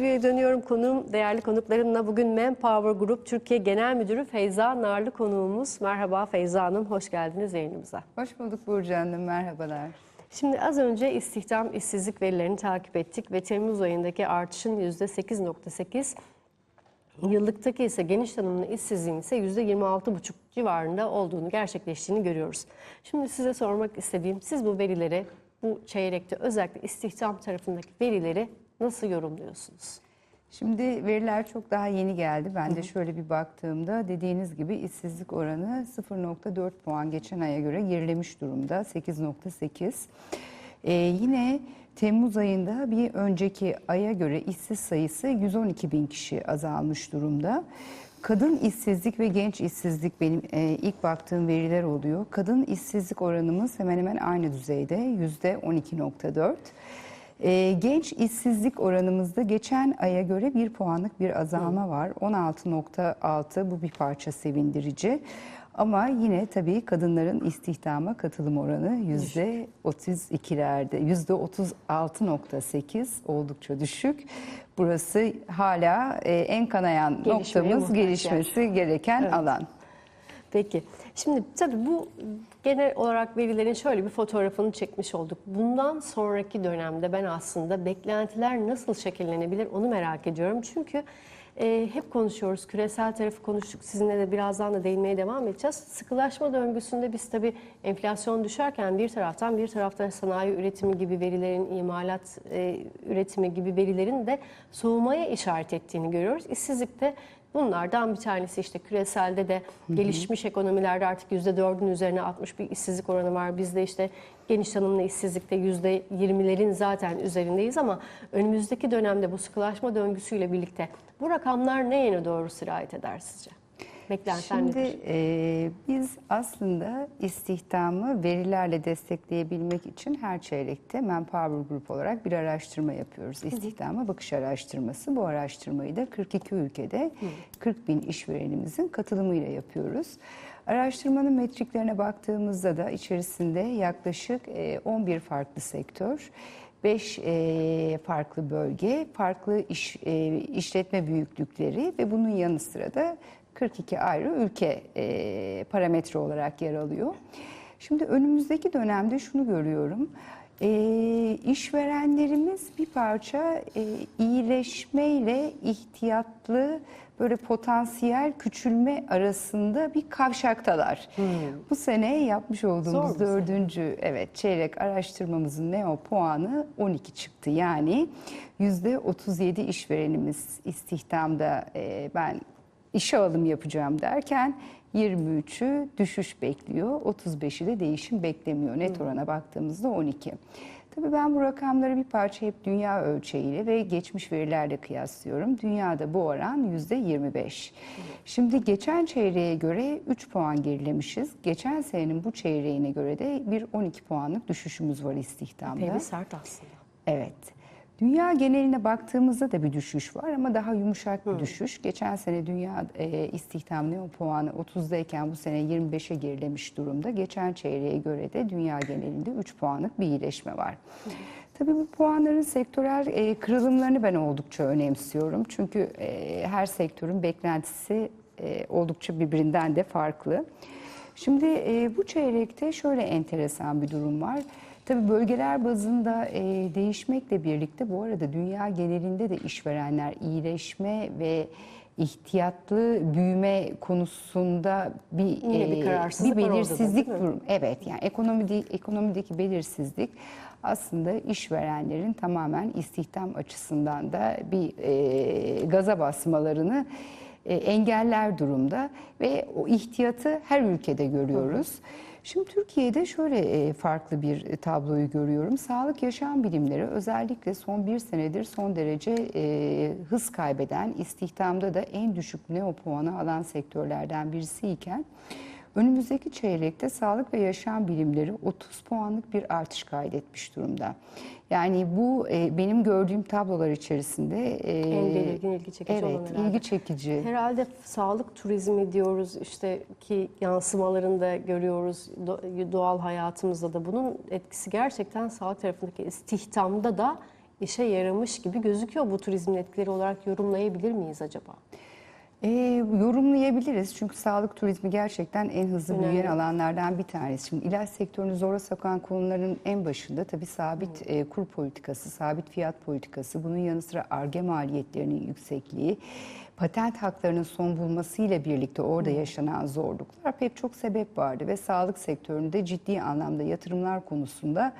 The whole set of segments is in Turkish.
Stüdyoya dönüyorum konuğum, değerli konuklarımla bugün Manpower Group Türkiye Genel Müdürü Feyza Narlı konuğumuz. Merhaba Feyza Hanım, hoş geldiniz yayınımıza. Hoş bulduk Burcu Hanım, merhabalar. Şimdi az önce istihdam işsizlik verilerini takip ettik ve Temmuz ayındaki artışın %8.8, yıllıktaki ise geniş tanımlı işsizliğin ise %26,5 civarında olduğunu, gerçekleştiğini görüyoruz. Şimdi size sormak istediğim, siz bu verileri, bu çeyrekte özellikle istihdam tarafındaki verileri nasıl yorumluyorsunuz? Şimdi veriler çok daha yeni geldi. Ben de şöyle bir baktığımda dediğiniz gibi işsizlik oranı 0.4 puan geçen aya göre gerilemiş durumda 8.8. Ee, yine Temmuz ayında bir önceki aya göre işsiz sayısı 112 bin kişi azalmış durumda. Kadın işsizlik ve genç işsizlik benim e, ilk baktığım veriler oluyor. Kadın işsizlik oranımız hemen hemen aynı düzeyde %12.4. Ee, genç işsizlik oranımızda geçen aya göre bir puanlık bir azalma var. 16.6 bu bir parça sevindirici. Ama yine tabii kadınların istihdama katılım oranı yüzde 32'lerde, yüzde 36.8 oldukça düşük. Burası hala e, en kanayan Gelişmeye noktamız muhtaç yer. gelişmesi gereken Evet. alan. Peki. Şimdi tabii bu genel olarak verilerin şöyle bir fotoğrafını çekmiş olduk. Bundan sonraki dönemde ben aslında beklentiler nasıl şekillenebilir onu merak ediyorum. Çünkü e, hep konuşuyoruz, küresel tarafı konuştuk. Sizinle de birazdan da değinmeye devam edeceğiz. Sıkılaşma döngüsünde biz tabii enflasyon düşerken bir taraftan bir taraftan sanayi üretimi gibi verilerin, imalat e, üretimi gibi verilerin de soğumaya işaret ettiğini görüyoruz. İşsizlikte Bunlardan bir tanesi işte küreselde de gelişmiş ekonomilerde artık %4'ün üzerine 60 bir işsizlik oranı var. Bizde işte geniş tanımlı işsizlikte %20'lerin zaten üzerindeyiz ama önümüzdeki dönemde bu sıkılaşma döngüsüyle birlikte bu rakamlar ne yöne doğru sirayet eder sizce? Beklentiler Şimdi nedir? e, biz aslında istihdamı verilerle destekleyebilmek için her çeyrekte Manpower Group olarak bir araştırma yapıyoruz. İstihdama bakış araştırması. Bu araştırmayı da 42 ülkede 40 bin işverenimizin katılımıyla yapıyoruz. Araştırmanın metriklerine baktığımızda da içerisinde yaklaşık e, 11 farklı sektör, 5 farklı bölge, farklı iş, e, işletme büyüklükleri ve bunun yanı sıra da 42 ayrı ülke e, parametre olarak yer alıyor. Şimdi önümüzdeki dönemde şunu görüyorum. E, işverenlerimiz bir parça e, iyileşmeyle ihtiyatlı böyle potansiyel küçülme arasında bir kavşaktalar. Bu sene yapmış Zor olduğumuz sene. dördüncü evet çeyrek araştırmamızın neo puanı 12 çıktı. Yani yüzde 37 işverenimiz istihdamda e, ben işe alım yapacağım derken 23'ü düşüş bekliyor. 35'i de değişim beklemiyor. Net orana baktığımızda 12. Tabii ben bu rakamları bir parça hep dünya ölçeğiyle ve geçmiş verilerle kıyaslıyorum. Dünyada bu oran %25. Şimdi geçen çeyreğe göre 3 puan gerilemişiz. Geçen senenin bu çeyreğine göre de bir 12 puanlık düşüşümüz var istihdamda. Epey bir sert aslında. Evet. Dünya geneline baktığımızda da bir düşüş var ama daha yumuşak bir düşüş. Geçen sene dünya e, istihdam neo puanı 30'dayken bu sene 25'e gerilemiş durumda. Geçen çeyreğe göre de dünya genelinde 3 puanlık bir iyileşme var. Tabii bu puanların sektörel e, kırılımlarını ben oldukça önemsiyorum. Çünkü e, her sektörün beklentisi e, oldukça birbirinden de farklı. Şimdi e, bu çeyrekte şöyle enteresan bir durum var. Tabii bölgeler bazında e, değişmekle birlikte bu arada dünya genelinde de işverenler iyileşme ve ihtiyatlı büyüme konusunda bir Yine bir e, bir orada belirsizlik durum. Evet yani ekonomide, ekonomideki belirsizlik aslında işverenlerin tamamen istihdam açısından da bir e, gaza basmalarını e, engeller durumda ve o ihtiyatı her ülkede görüyoruz. Şimdi Türkiye'de şöyle e, farklı bir tabloyu görüyorum. Sağlık yaşam bilimleri özellikle son bir senedir son derece e, hız kaybeden, istihdamda da en düşük neo puanı alan sektörlerden birisiyken önümüzdeki çeyrekte sağlık ve yaşam bilimleri 30 puanlık bir artış kaydetmiş durumda. Yani bu e, benim gördüğüm tablolar içerisinde e, En belirgin ilgi çekici olan evet, herhalde. ilgi çekici. Herhalde sağlık turizmi diyoruz işte ki yansımalarını da görüyoruz Do- doğal hayatımızda da bunun etkisi gerçekten sağlık tarafındaki istihdamda da işe yaramış gibi gözüküyor. Bu turizmin etkileri olarak yorumlayabilir miyiz acaba? E, yorumlayabiliriz çünkü sağlık turizmi gerçekten en hızlı Önemli. büyüyen alanlardan bir tanesi. Şimdi ilaç sektörünü zora sokan konuların en başında tabii sabit e, kur politikası, sabit fiyat politikası, bunun yanı sıra arge maliyetlerinin yüksekliği, patent haklarının son bulmasıyla birlikte orada yaşanan zorluklar pek çok sebep vardı ve sağlık sektöründe ciddi anlamda yatırımlar konusunda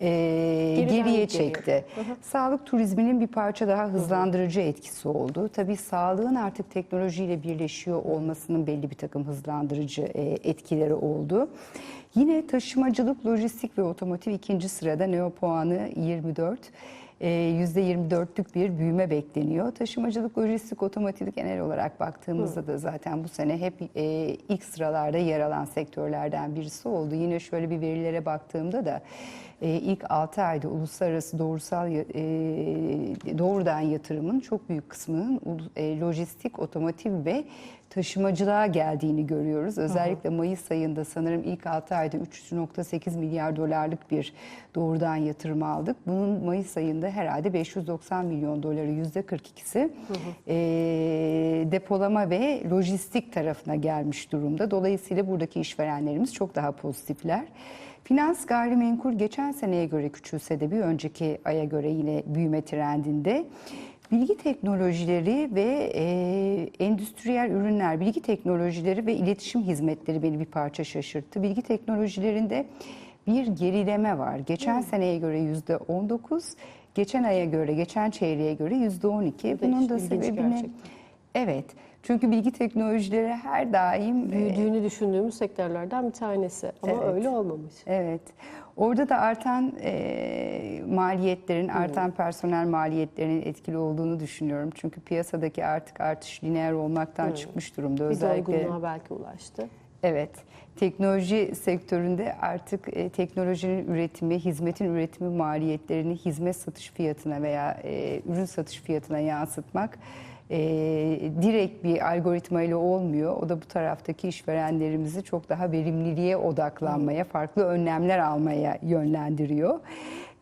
e, Geriden geriye çekti. Sağlık turizminin bir parça daha hızlandırıcı etkisi oldu. Tabii sağlığın artık teknolojiyle birleşiyor olmasının belli bir takım hızlandırıcı e, etkileri oldu. Yine taşımacılık, lojistik ve otomotiv ikinci sırada neo puanı 24. e, %24'lük bir büyüme bekleniyor. Taşımacılık, lojistik, otomotiv genel olarak baktığımızda da zaten bu sene hep e, ilk sıralarda yer alan sektörlerden birisi oldu. Yine şöyle bir verilere baktığımda da e, ilk 6 ayda uluslararası doğrusal e, doğrudan yatırımın çok büyük kısmının e, lojistik, otomotiv ve taşımacılığa geldiğini görüyoruz. Özellikle Mayıs ayında sanırım ilk 6 ayda 3.8 milyar dolarlık bir doğrudan yatırım aldık. Bunun Mayıs ayında herhalde 590 milyon doları %42'si e, depolama ve lojistik tarafına gelmiş durumda. Dolayısıyla buradaki işverenlerimiz çok daha pozitifler. Finans gayrimenkul geçen seneye göre küçülse de bir önceki aya göre yine büyüme trendinde. Bilgi teknolojileri ve e, endüstriyel ürünler, bilgi teknolojileri ve iletişim hizmetleri beni bir parça şaşırttı. Bilgi teknolojilerinde bir gerileme var. Geçen seneye göre yüzde 19, geçen aya göre, geçen çeyreğe göre yüzde 12. Bu da Bunun da sebebini gerçekten. evet. Çünkü bilgi teknolojileri her daim e, Büyüdüğünü düşündüğümüz sektörlerden bir tanesi ama Evet. öyle olmamış. Evet. Orada da artan e, maliyetlerin, artan personel maliyetlerinin etkili olduğunu düşünüyorum. Çünkü piyasadaki artık artış lineer olmaktan çıkmış durumda. Bir Özellikle doygunluğa belki ulaştı. evet. Teknoloji sektöründe artık e, teknolojinin üretimi, hizmetin üretimi maliyetlerini hizmet satış fiyatına veya e, ürün satış fiyatına yansıtmak e, direkt bir algoritma ile olmuyor. O da bu taraftaki işverenlerimizi çok daha verimliliğe odaklanmaya, farklı önlemler almaya yönlendiriyor.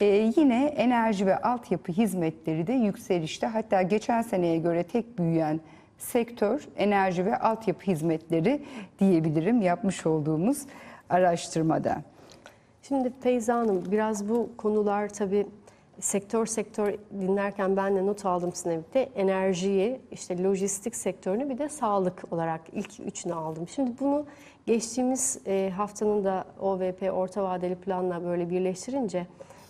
E, yine enerji ve altyapı hizmetleri de yükselişte. Hatta geçen seneye göre tek büyüyen sektör enerji ve altyapı hizmetleri diyebilirim yapmış olduğumuz araştırmada. Şimdi Feyza Hanım biraz bu konular tabii sektör sektör dinlerken ben de not aldım sizinle Enerjiyi, işte lojistik sektörünü bir de sağlık olarak ilk üçünü aldım. Şimdi bunu geçtiğimiz e, haftanın da OVP orta vadeli planla böyle birleştirince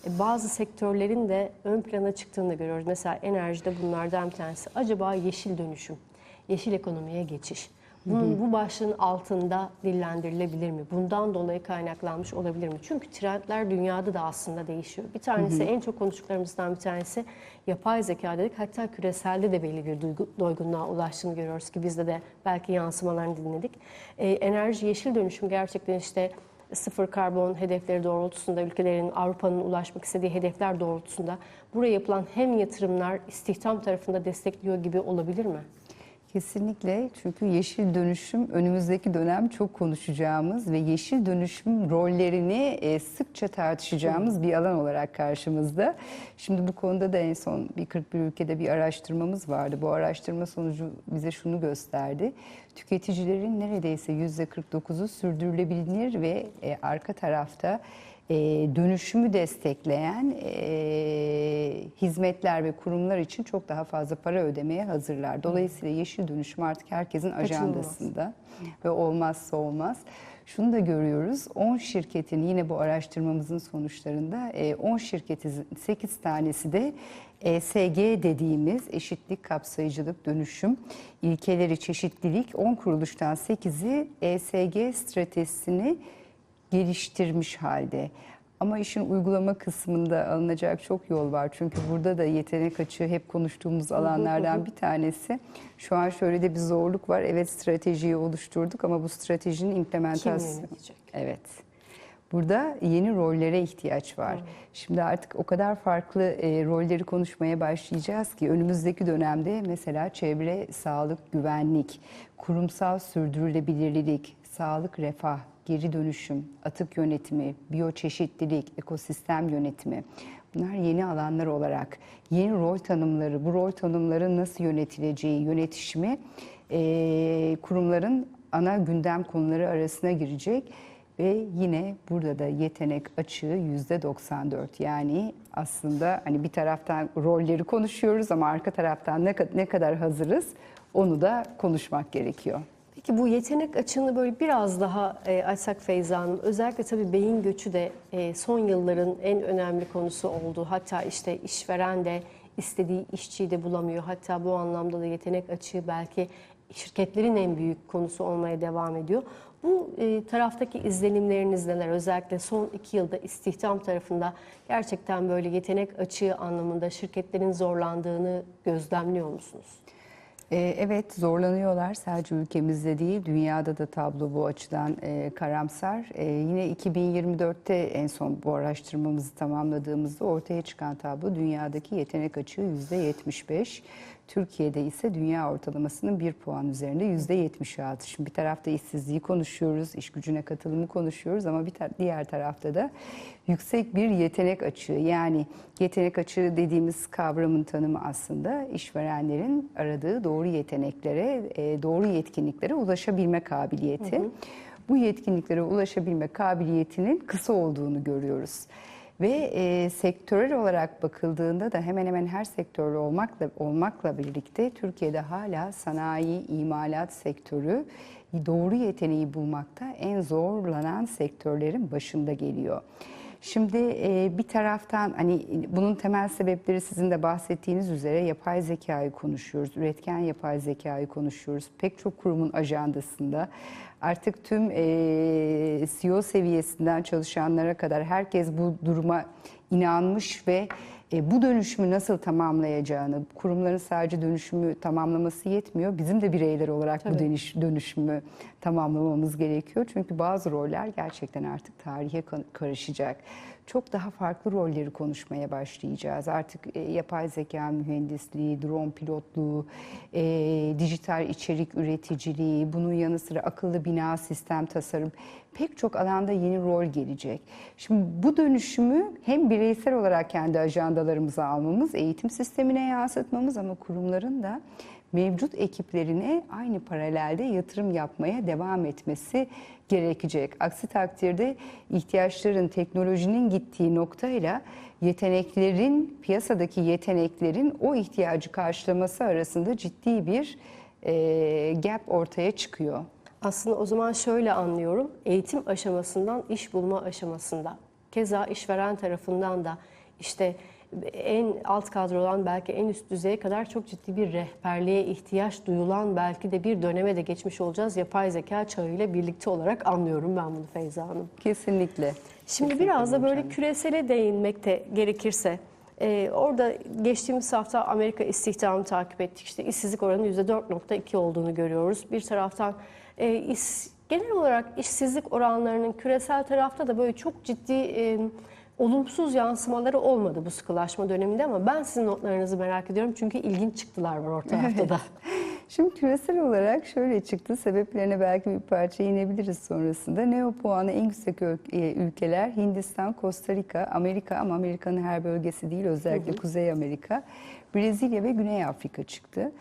e, bazı sektörlerin de ön plana çıktığını görüyoruz. Mesela enerjide bunlardan bir tanesi. Acaba yeşil dönüşüm, yeşil ekonomiye geçiş. Bunun bu başlığın altında dillendirilebilir mi? Bundan dolayı kaynaklanmış olabilir mi? Çünkü trendler dünyada da aslında değişiyor. Bir tanesi en çok konuştuklarımızdan bir tanesi yapay zeka dedik. Hatta küreselde de belli bir duygu, doygunluğa ulaştığını görüyoruz ki bizde de belki yansımalarını dinledik. Ee, enerji yeşil dönüşüm gerçekten işte sıfır karbon hedefleri doğrultusunda ülkelerin Avrupa'nın ulaşmak istediği hedefler doğrultusunda buraya yapılan hem yatırımlar istihdam tarafında destekliyor gibi olabilir mi? Kesinlikle çünkü yeşil dönüşüm önümüzdeki dönem çok konuşacağımız ve yeşil dönüşüm rollerini e, sıkça tartışacağımız bir alan olarak karşımızda. Şimdi bu konuda da en son bir 41 ülkede bir araştırmamız vardı. Bu araştırma sonucu bize şunu gösterdi. Tüketicilerin neredeyse %49'u sürdürülebilir ve e, arka tarafta e, dönüşümü destekleyen e, hizmetler ve kurumlar için çok daha fazla para ödemeye hazırlar. Dolayısıyla yeşil dönüşüm artık herkesin ajandasında ve olmazsa olmaz. Şunu da görüyoruz. 10 şirketin yine bu araştırmamızın sonuçlarında e, 10 şirketin 8 tanesi de ESG dediğimiz eşitlik, kapsayıcılık, dönüşüm ilkeleri, çeşitlilik 10 kuruluştan 8'i ESG stratejisini geliştirmiş halde. Ama işin uygulama kısmında alınacak çok yol var. Çünkü burada da yetenek açığı hep konuştuğumuz alanlardan bir tanesi. Şu an şöyle de bir zorluk var. Evet stratejiyi oluşturduk ama bu stratejinin Kim implementasyonu... yönetecek? Evet. Burada yeni rollere ihtiyaç var. Şimdi artık o kadar farklı e, rolleri konuşmaya başlayacağız ki önümüzdeki dönemde mesela çevre, sağlık, güvenlik, kurumsal sürdürülebilirlik, sağlık, refah, geri dönüşüm, atık yönetimi, biyoçeşitlilik, ekosistem yönetimi. Bunlar yeni alanlar olarak yeni rol tanımları, bu rol tanımların nasıl yönetileceği, yönetişimi e, kurumların ana gündem konuları arasına girecek ve yine burada da yetenek açığı yüzde 94 yani aslında hani bir taraftan rolleri konuşuyoruz ama arka taraftan ne, ne kadar hazırız onu da konuşmak gerekiyor. Peki bu yetenek açığını böyle biraz daha e, açsak Feyza Hanım. Özellikle tabii beyin göçü de e, son yılların en önemli konusu oldu. Hatta işte işveren de istediği işçiyi de bulamıyor. Hatta bu anlamda da yetenek açığı belki şirketlerin en büyük konusu olmaya devam ediyor. Bu e, taraftaki izlenimleriniz neler? Özellikle son iki yılda istihdam tarafında gerçekten böyle yetenek açığı anlamında şirketlerin zorlandığını gözlemliyor musunuz? Ee, Evet zorlanıyorlar sadece ülkemizde değil dünyada da tablo bu açıdan e, karamsar. E, yine 2024'te en son bu araştırmamızı tamamladığımızda ortaya çıkan tablo dünyadaki yetenek açığı %75. Türkiye'de ise dünya ortalamasının bir puan üzerinde %76. Şimdi bir tarafta işsizliği konuşuyoruz, iş gücüne katılımı konuşuyoruz ama bir tar- diğer tarafta da yüksek bir yetenek açığı. Yani yetenek açığı dediğimiz kavramın tanımı aslında işverenlerin aradığı doğru yeteneklere, e, doğru yetkinliklere ulaşabilme kabiliyeti. Bu yetkinliklere ulaşabilme kabiliyetinin kısa olduğunu görüyoruz. Ve e, sektörel olarak bakıldığında da hemen hemen her sektörlü olmakla olmakla birlikte Türkiye'de hala sanayi, imalat sektörü doğru yeteneği bulmakta en zorlanan sektörlerin başında geliyor. Şimdi e, bir taraftan hani bunun temel sebepleri sizin de bahsettiğiniz üzere yapay zekayı konuşuyoruz, üretken yapay zekayı konuşuyoruz. Pek çok kurumun ajandasında artık tüm e, CEO seviyesinden çalışanlara kadar herkes bu duruma inanmış ve e, bu dönüşümü nasıl tamamlayacağını, kurumların sadece dönüşümü tamamlaması yetmiyor. Bizim de bireyler olarak bu Tabii. dönüş, dönüşümü tamamlamamız gerekiyor. Çünkü bazı roller gerçekten artık tarihe ka- karışacak. Çok daha farklı rolleri konuşmaya başlayacağız. Artık e, yapay zeka mühendisliği, drone pilotluğu, e, dijital içerik üreticiliği, bunun yanı sıra akıllı bina sistem tasarım pek çok alanda yeni rol gelecek. Şimdi bu dönüşümü hem bireysel olarak kendi ajandalarımıza almamız, eğitim sistemine yansıtmamız ama kurumların da mevcut ekiplerine aynı paralelde yatırım yapmaya devam etmesi gerekecek. Aksi takdirde ihtiyaçların, teknolojinin gittiği noktayla yeteneklerin, piyasadaki yeteneklerin o ihtiyacı karşılaması arasında ciddi bir e, gap ortaya çıkıyor. Aslında o zaman şöyle anlıyorum. Eğitim aşamasından iş bulma aşamasında. Keza işveren tarafından da işte en alt kadrodan belki en üst düzeye kadar çok ciddi bir rehberliğe ihtiyaç duyulan belki de bir döneme de geçmiş olacağız. Yapay zeka çağıyla birlikte olarak anlıyorum ben bunu Feyza Hanım. Kesinlikle. Şimdi Kesinlikle biraz da böyle küresele değinmek de gerekirse e, orada geçtiğimiz hafta Amerika istihdamı takip ettik. İşte işsizlik oranı %4.2 olduğunu görüyoruz. Bir taraftan e, iş- genel olarak işsizlik oranlarının küresel tarafta da böyle çok ciddi e, olumsuz yansımaları olmadı bu sıkılaşma döneminde ama ben sizin notlarınızı merak ediyorum çünkü ilginç çıktılar var orta haftada. Şimdi küresel olarak şöyle çıktı. Sebeplerine belki bir parça inebiliriz sonrasında. Neo puanı en yüksek e, ülkeler Hindistan, Costa Rica, Amerika ama Amerika'nın her bölgesi değil özellikle Kuzey Amerika, Brezilya ve Güney Afrika çıktı.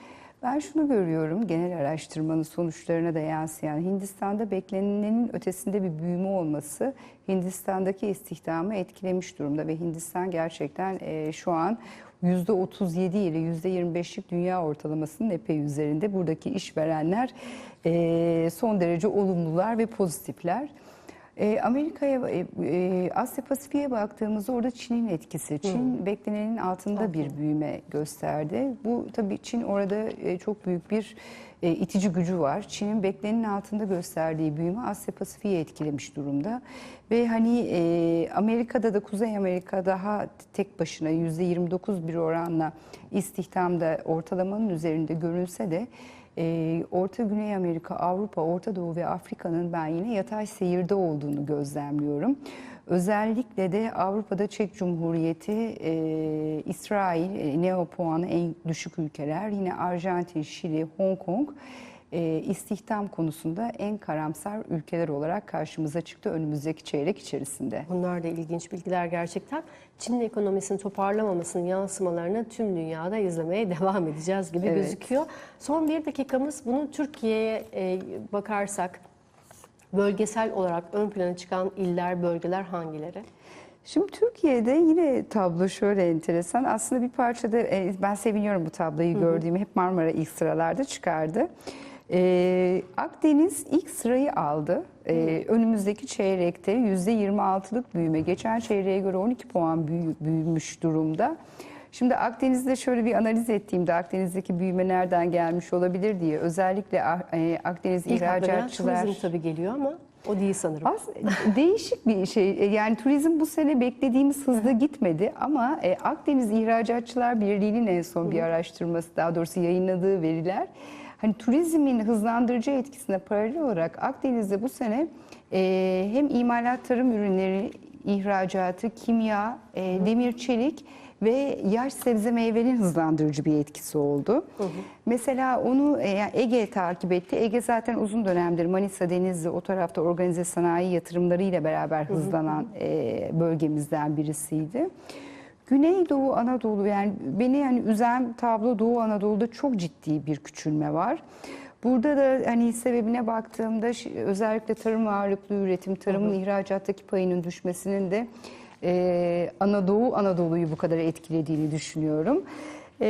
Ben şunu görüyorum genel araştırmanın sonuçlarına da yansıyan Hindistan'da beklenenin ötesinde bir büyüme olması Hindistan'daki istihdamı etkilemiş durumda ve Hindistan gerçekten e, şu an %37 ile %25'lik dünya ortalamasının epey üzerinde. Buradaki işverenler e, son derece olumlular ve pozitifler. E, Amerika'ya, e, e, Asya Pasifik'e baktığımızda orada Çin'in etkisi. Çin beklenenin altında bir büyüme gösterdi. Bu tabii Çin orada e, çok büyük bir e, itici gücü var. Çin'in beklenenin altında gösterdiği büyüme Asya Pasifik'i etkilemiş durumda. Ve hani e, Amerika'da da Kuzey Amerika daha tek başına %29 bir oranla istihdamda ortalamanın üzerinde görünse de ee, Orta Güney Amerika, Avrupa, Orta Doğu ve Afrika'nın ben yine yatay seyirde olduğunu gözlemliyorum. Özellikle de Avrupa'da Çek Cumhuriyeti, e, İsrail, e, neo puanı en düşük ülkeler, yine Arjantin, Şili, Hong Kong e, istihdam konusunda en karamsar ülkeler olarak karşımıza çıktı önümüzdeki çeyrek içerisinde. Bunlar da ilginç bilgiler gerçekten. Çin'in ekonomisinin toparlamamasının yansımalarını tüm dünyada izlemeye devam edeceğiz gibi Evet. gözüküyor. Son bir dakikamız bunu Türkiye'ye e, bakarsak bölgesel olarak ön plana çıkan iller, bölgeler hangileri? Şimdi Türkiye'de yine tablo şöyle enteresan. Aslında bir parçada e, ben seviniyorum bu tabloyu gördüğümü. Hep Marmara ilk sıralarda çıkardı. Ee, Akdeniz ilk sırayı aldı. Ee, önümüzdeki çeyrekte %26'lık büyüme. Geçen çeyreğe göre 12 puan büyü- büyümüş durumda. Şimdi Akdeniz'de şöyle bir analiz ettiğimde Akdeniz'deki büyüme nereden gelmiş olabilir diye özellikle ah- e, Akdeniz İlk ihracatçılar... turizm tabii geliyor ama o değil sanırım. Az değişik bir şey. E, Yani turizm bu sene beklediğimiz hızda gitmedi ama e, Akdeniz İhracatçılar Birliği'nin en son bir araştırması, daha doğrusu yayınladığı veriler hani turizmin hızlandırıcı etkisine paralel olarak Akdeniz'de bu sene e, hem imalat tarım ürünleri ihracatı, kimya, e, demir çelik ve yaş sebze meyvenin hızlandırıcı bir etkisi oldu. Mesela onu e, Ege takip etti. Ege zaten uzun dönemdir Manisa, Denizli o tarafta organize sanayi yatırımlarıyla beraber hızlanan e, bölgemizden birisiydi. Güneydoğu Anadolu yani beni yani üzen tablo Doğu Anadolu'da çok ciddi bir küçülme var. Burada da hani sebebine baktığımda özellikle tarım ağırlıklı üretim, tarımın ihracattaki payının düşmesinin de e, Anadolu Anadolu'yu bu kadar etkilediğini düşünüyorum. E,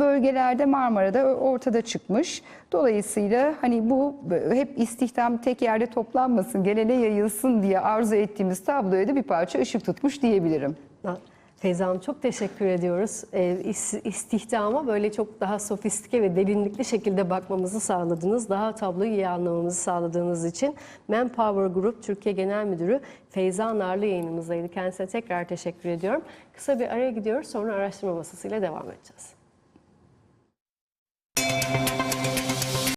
bölgelerde Marmara'da ortada çıkmış. Dolayısıyla hani bu hep istihdam tek yerde toplanmasın, genele yayılsın diye arzu ettiğimiz tabloya da bir parça ışık tutmuş diyebilirim. Feyza Hanım çok teşekkür ediyoruz. E, istihdama böyle çok daha sofistike ve derinlikli şekilde bakmamızı sağladınız. Daha tabloyu iyi anlamamızı sağladığınız için Manpower Group Türkiye Genel Müdürü Feyza Narlı yayınımızdaydı. Kendisine tekrar teşekkür ediyorum. Kısa bir araya gidiyoruz sonra araştırma masasıyla devam edeceğiz.